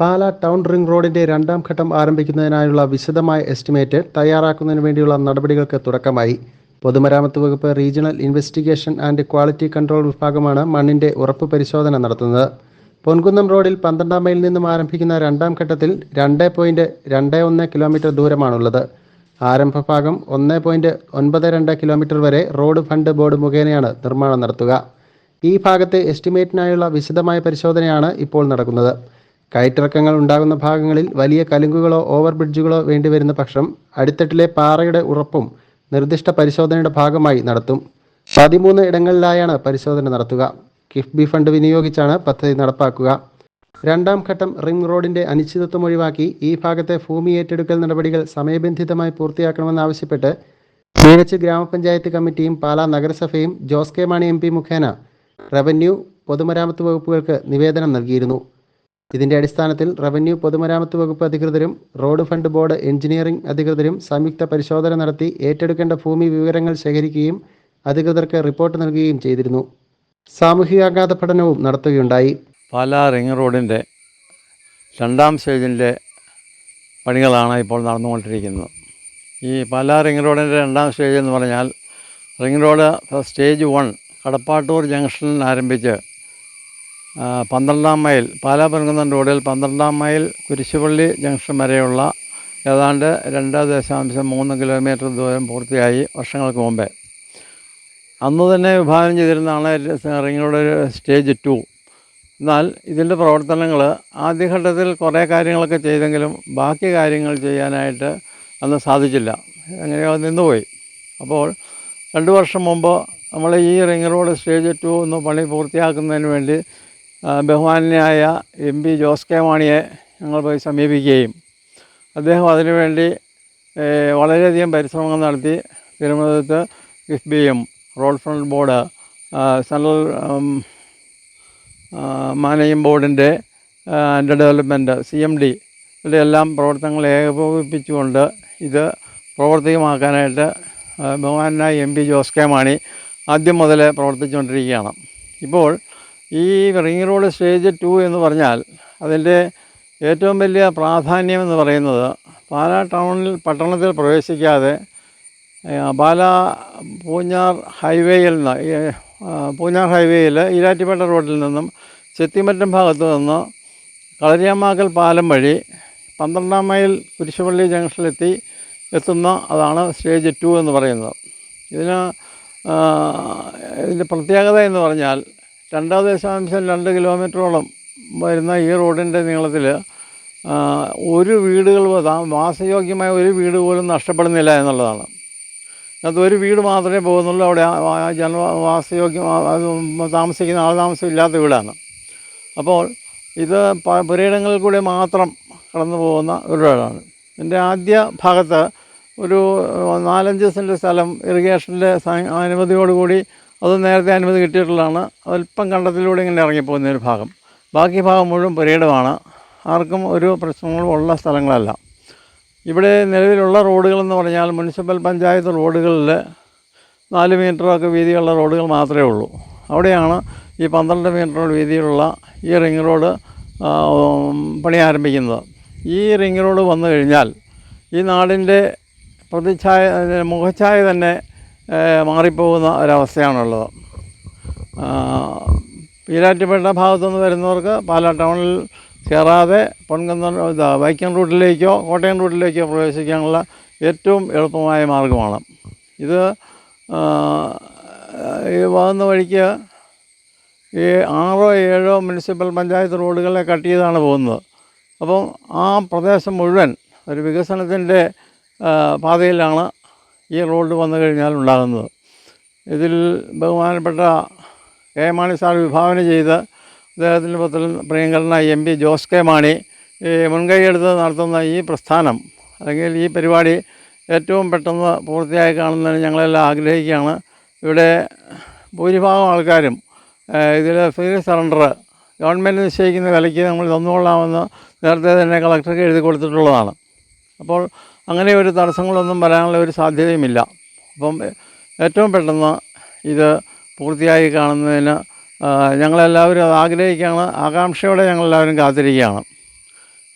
പാല town ring റോഡിന്റെ രണ്ടാം ഘട്ടം ആരംഭിക്കുന്നതിനായുള്ള വിശദമായ എസ്റ്റിമേറ്റ് തയ്യാറാക്കുന്നതിന് വേണ്ടിയുള്ള നടപടികൾക്ക് തുടക്കമായി. പൊതുമരാമത്ത് വകുപ്പ് regional investigation and quality control വിഭാഗമാണ് മണ്ണിന്റെ ഉറപ്പ് പരിശോധന നടത്തുന്നത്. പൊൻകുന്നം റോഡിൽ പന്ത്രണ്ടാം മൈലിൽ നിന്നും ആരംഭിക്കുന്ന രണ്ടാം ഘട്ടത്തിൽ രണ്ട് പോയിന്റ് രണ്ട് ഒന്ന് കിലോമീറ്റർ ദൂരമാണുള്ളത്. ആരംഭഭാഗം ഒന്ന് പോയിന്റ് ഒൻപത് രണ്ട് കിലോമീറ്റർ വരെ റോഡ് ഫണ്ട് ബോർഡ് മുഖേനയാണ് നിർമ്മാണം നടത്തുക. ഈ ഭാഗത്തെ എസ്റ്റിമേറ്റിനായുള്ള വിശദമായ പരിശോധനയാണ് ഇപ്പോൾ നടക്കുന്നത്. കയറ്റിറക്കങ്ങൾ ഉണ്ടാകുന്ന ഭാഗങ്ങളിൽ വലിയ കലുങ്കുകളോ ഓവർ ബ്രിഡ്ജുകളോ വേണ്ടിവരുന്ന പക്ഷം അടിത്തട്ടിലെ പാറയുടെ ഉറപ്പും നിർദ്ദിഷ്ട പരിശോധനയുടെ ഭാഗമായി നടത്തും. പതിമൂന്ന് ഇടങ്ങളിലായാണ് പരിശോധന നടത്തുക. കിഫ്ബി ഫണ്ട് വിനിയോഗിച്ചാണ് പദ്ധതി നടപ്പാക്കുക. രണ്ടാം ഘട്ടം റിംഗ് റോഡിന്റെ അനിശ്ചിതത്വം ഒഴിവാക്കി ഈ ഭാഗത്തെ ഭൂമി ഏറ്റെടുക്കൽ നടപടികൾ സമയബന്ധിതമായി പൂർത്തിയാക്കണമെന്നാവശ്യപ്പെട്ട് മീനച്ച് ഗ്രാമപഞ്ചായത്ത് കമ്മിറ്റിയും പാലാ നഗരസഭയും Jose K Mani M P മുഖേന റവന്യൂ പൊതുമരാമത്ത് വകുപ്പുകൾക്ക് നിവേദനം നൽകിയിരുന്നു. ഇതിന്റെ അടിസ്ഥാനത്തിൽ റവന്യൂ പൊതുമരാമത്ത് വകുപ്പ് അധികൃതരും റോഡ് ഫണ്ട് ബോർഡ് എഞ്ചിനീയറിംഗ് അധികൃതരും സംയുക്ത പരിശോധന നടത്തി ഏറ്റെടുക്കേണ്ട ഭൂമി വിവരങ്ങൾ ശേഖരിക്കുകയും അധികൃതർക്ക് റിപ്പോർട്ട് നൽകുകയും ചെയ്തിരുന്നു. സാമൂഹികാഘാത പഠനവും നടത്തുകയുണ്ടായി. പാലാ റിംഗ് റോഡിന്റെ രണ്ടാം സ്റ്റേജിന്റെ പണികളാണ് ഇപ്പോൾ നടന്നുകൊണ്ടിരിക്കുന്നത്. ഈ പാലാ റിംഗ് റോഡിന്റെ രണ്ടാം സ്റ്റേജ് എന്ന് പറഞ്ഞാൽ ring road stage one Kadappattoor ജംഗ്ഷനിൽ ആരംഭിച്ച് പന്ത്രണ്ടാം മൈൽ പാലാ പരങ്കുന്നം റോഡിൽ പന്ത്രണ്ടാം മൈൽ കുരിശുപള്ളി ജംഗ്ഷൻ വരെയുള്ള ഏതാണ്ട് രണ്ട് ദശാംശം മൂന്ന് കിലോമീറ്റർ ദൂരം പൂർത്തിയായി വർഷങ്ങൾക്ക് മുമ്പേ. അന്ന് തന്നെ വിഭാവനം ചെയ്തിരുന്നതാണ് റിംഗ് റോഡ് സ്റ്റേജ് ടു. എന്നാൽ ഇതിന്റെ പ്രവർത്തനങ്ങൾ ആദ്യഘട്ടത്തിൽ കുറേ കാര്യങ്ങളൊക്കെ ചെയ്തെങ്കിലും ബാക്കി കാര്യങ്ങൾ ചെയ്യാനായിട്ട് അന്ന് സാധിച്ചില്ല. എങ്ങനെയോ നിന്നുപോയി. അപ്പോൾ രണ്ട് വർഷം മുമ്പ് നമ്മൾ ഈ റിംഗ് റോഡ് സ്റ്റേജ് ടു ഒന്ന് പണി പൂർത്തിയാക്കുന്നതിന് വേണ്ടി ആ, ബഹുമാന്യനായ എം പി ജോസ് കെ മാണിയെ ഞങ്ങൾ പോയി സമീപിക്കുകയും അദ്ദേഹം അതിനുവേണ്ടി വളരെയധികം പരിശ്രമങ്ങൾ നടത്തി തിരുവനന്തപുരത്ത് കിഫ്ബിയും road fund board central managing ബോർഡിന്റെ under development C M D ഇവിടെ എല്ലാം പ്രവർത്തനങ്ങൾ ഏകോപിപ്പിച്ചുകൊണ്ട് ഇത് പ്രവർത്തികമാക്കാനായിട്ട് ബഹുമാനായ M P Jose K Mani ആദ്യം മുതലേ പ്രവർത്തിച്ചുകൊണ്ടിരിക്കുകയാണ്. ഇപ്പോൾ ഈ റിംഗ് റോഡ് സ്റ്റേജ് ടു എന്ന് പറഞ്ഞാൽ അതിന്റെ ഏറ്റവും വലിയ പ്രാധാന്യം എന്ന് പറയുന്നത് പാലാ ടൗണിൽ പട്ടണത്തിൽ പ്രവേശിക്കാതെ പാല പൂഞ്ഞാർ ഹൈവേയിൽ നിന്ന് പൂഞ്ഞാർ ഹൈവേയിൽ ഈരാറ്റുപേട്ട റോഡിൽ നിന്നും ചെത്തിമറ്റം ഭാഗത്ത് നിന്ന് കളരിയാമാക്കൽ പാലം വഴി പന്ത്രണ്ടാം മൈൽ കുരിശുപള്ളി ജംഗ്ഷനിലെത്തി എത്തുന്ന അതാണ് സ്റ്റേജ് ടു എന്ന് പറയുന്നത്. ഇതിന് ഇതിന്റെ പ്രത്യേകത എന്ന് പറഞ്ഞാൽ രണ്ട് ദശാംശം രണ്ട് കിലോമീറ്ററോളം വരുന്ന ഈ റോഡിന്റെ നീളത്തിൽ ഒരു വീടുകൾ വാസയോഗ്യമായ ഒരു വീട് പോലും നഷ്ടപ്പെടുന്നില്ല എന്നുള്ളതാണ്. അത് ഒരു വീട് മാത്രമേ പോകുന്നുള്ളൂ. അവിടെ ജനവാസയോഗ്യം താമസിക്കുന്ന ആൾ താമസം ഇല്ലാത്ത വീടാണ്. അപ്പോൾ ഇത് പുരയിടങ്ങളിൽ കൂടെ മാത്രം കടന്നു പോകുന്ന ഒരു വീടാണ്. എന്റെ ആദ്യ ഭാഗത്ത് ഒരു നാലഞ്ച് സെന്റ് സ്ഥലം ഇറിഗേഷന്റെ അനുമതിയോടുകൂടി അത് നേരത്തെ അനുമതി കിട്ടിയിട്ടുള്ളതാണ്. അല്പം കണ്ടത്തിലൂടെ ഇങ്ങനെ ഇറങ്ങിപ്പോകുന്ന ഒരു ഭാഗം. ബാക്കി ഭാഗം മുഴുവൻ പുരയിടമാണ്. ആർക്കും ഒരു പ്രശ്നങ്ങളും ഉള്ള സ്ഥലങ്ങളല്ല. ഇവിടെ നിലവിലുള്ള റോഡുകളെന്ന് പറഞ്ഞാൽ മുനിസിപ്പൽ പഞ്ചായത്ത് റോഡുകളിൽ നാല് മീറ്ററൊക്കെ വീതിയുള്ള റോഡുകൾ മാത്രമേ ഉള്ളൂ. അവിടെയാണ് ഈ പന്ത്രണ്ട് മീറ്റർ വീതിയിലുള്ള ഈ റിംഗ് റോഡ് പണി ആരംഭിക്കുന്നത്. ഈ റിംഗ് റോഡ് വന്നു കഴിഞ്ഞാൽ ഈ നാടിന്റെ പ്രതിച്ഛായ മുഖച്ഛായ തന്നെ മാറിപ്പോകുന്ന ഒരവസ്ഥയാണുള്ളത്. പീരാറ്റുപേട്ട ഭാഗത്തുനിന്ന് വരുന്നവർക്ക് പാലാ ടൗണിൽ കയറാതെ പൊൻകുന്നം ഇതാ വൈക്കം റൂട്ടിലേക്കോ കോട്ടയം റൂട്ടിലേക്കോ പ്രവേശിക്കാനുള്ള ഏറ്റവും എളുപ്പമായ മാർഗമാണ്. ഇത് ഈ പോകുന്ന വഴിക്ക് ഈ ആറോ ഏഴോ മുനിസിപ്പൽ പഞ്ചായത്ത് റോഡുകളെ കട്ട് ചെയ്താണ് പോകുന്നത്. അപ്പം ആ പ്രദേശം മുഴുവൻ ഒരു വികസനത്തിന്റെ പാതയിലാണ് ഈ റോഡ് വന്നു കഴിഞ്ഞാൽ ഉണ്ടാകുന്നത്. ഇതിൽ ബഹുമാനപ്പെട്ട കെ മാണി സാർ വിഭാവന ചെയ്ത് അദ്ദേഹത്തിന്റെ പുത്രൻ പ്രിയങ്കരനായ M P Jose K Mani മുൻകൈയെടുത്ത് നടത്തുന്ന ഈ പ്രസ്ഥാനം അല്ലെങ്കിൽ ഈ പരിപാടി ഏറ്റവും പെട്ടെന്ന് പൂർത്തിയായി കാണുന്നതിന് ഞങ്ങളെല്ലാം ആഗ്രഹിക്കുകയാണ്. ഇവിടെ ഭൂരിഭാഗം ആൾക്കാരും ഇതിൽ ഫ്രീ സറണ്ടർ ഗവൺമെന്റ് നിശ്ചയിക്കുന്ന വിലയ്ക്ക് നമ്മൾ തന്നുകൊള്ളാമെന്ന് നേരത്തെ തന്നെ കളക്ടർക്ക് എഴുതി കൊടുത്തിട്ടുള്ളതാണ്. അപ്പോൾ അങ്ങനെ ഒരു തടസ്സങ്ങളൊന്നും വരാനുള്ള ഒരു സാധ്യതയുമില്ല. അപ്പം ഏറ്റവും പെട്ടെന്ന് ഇത് പൂർത്തിയായി കാണുന്നതിന് ഞങ്ങളെല്ലാവരും അത് ആഗ്രഹിക്കുകയാണ്. ആകാംക്ഷയോടെ ഞങ്ങളെല്ലാവരും കാത്തിരിക്കുകയാണ്.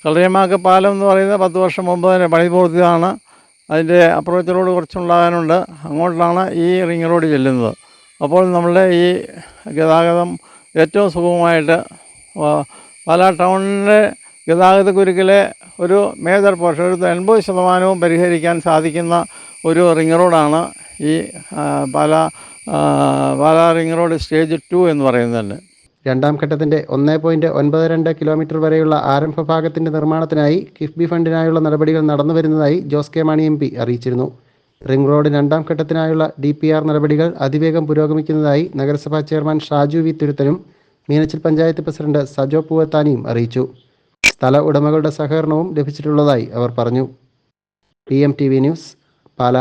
കളരിയമാക്ക് പാലം എന്ന് പറയുന്നത് പത്ത് വർഷം മുമ്പ് തന്നെ പണി പൂർത്തിയാണ്. അതിന്റെ അപ്രോച്ച് റോഡ് കുറച്ചുണ്ടാകാനുണ്ട്. അങ്ങോട്ടാണ് ഈ റിംഗ് റോഡ് ചെല്ലുന്നത്. അപ്പോൾ നമ്മളുടെ ഈ ഗതാഗതം ഏറ്റവും സുഖമായിട്ട് പാലാ ടൗണിലെ ഗതാഗത കുരുക്കിലെ ഒരു മേജർ പോർഷൻ ഒരു എൺപത് ശതമാനവും പരിഹരിക്കാൻ സാധിക്കുന്ന ഒരു റിംഗ് റോഡാണ് ഈ Pala Pala ring road stage two എന്ന് പറയുന്നത്. തന്നെ രണ്ടാം ഘട്ടത്തിന്റെ ഒന്നേ പോയിന്റ് ഒൻപത് രണ്ട് കിലോമീറ്റർ വരെയുള്ള ആരംഭ ഭാഗത്തിന്റെ നിർമ്മാണത്തിനായി കിഫ്ബി ഫണ്ടിനായുള്ള നടപടികൾ നടന്നു വരുന്നതായി Jose K Mani M P അറിയിച്ചിരുന്നു. റിംഗ് റോഡ് രണ്ടാം ഘട്ടത്തിനായുള്ള ഡി പി ആർ നടപടികൾ അതിവേഗം പുരോഗമിക്കുന്നതായി നഗരസഭാ ചെയർമാൻ ഷാജു വി തുരുത്തനും മീനച്ചിൽ പഞ്ചായത്ത് പ്രസിഡന്റ് സജോ പൂവത്താനിയും അറിയിച്ചു. സ്ഥല ഉടമകളുടെ സഹകരണവും ലഭിച്ചിട്ടുള്ളതായി അവർ പറഞ്ഞു. P M T V news Pala.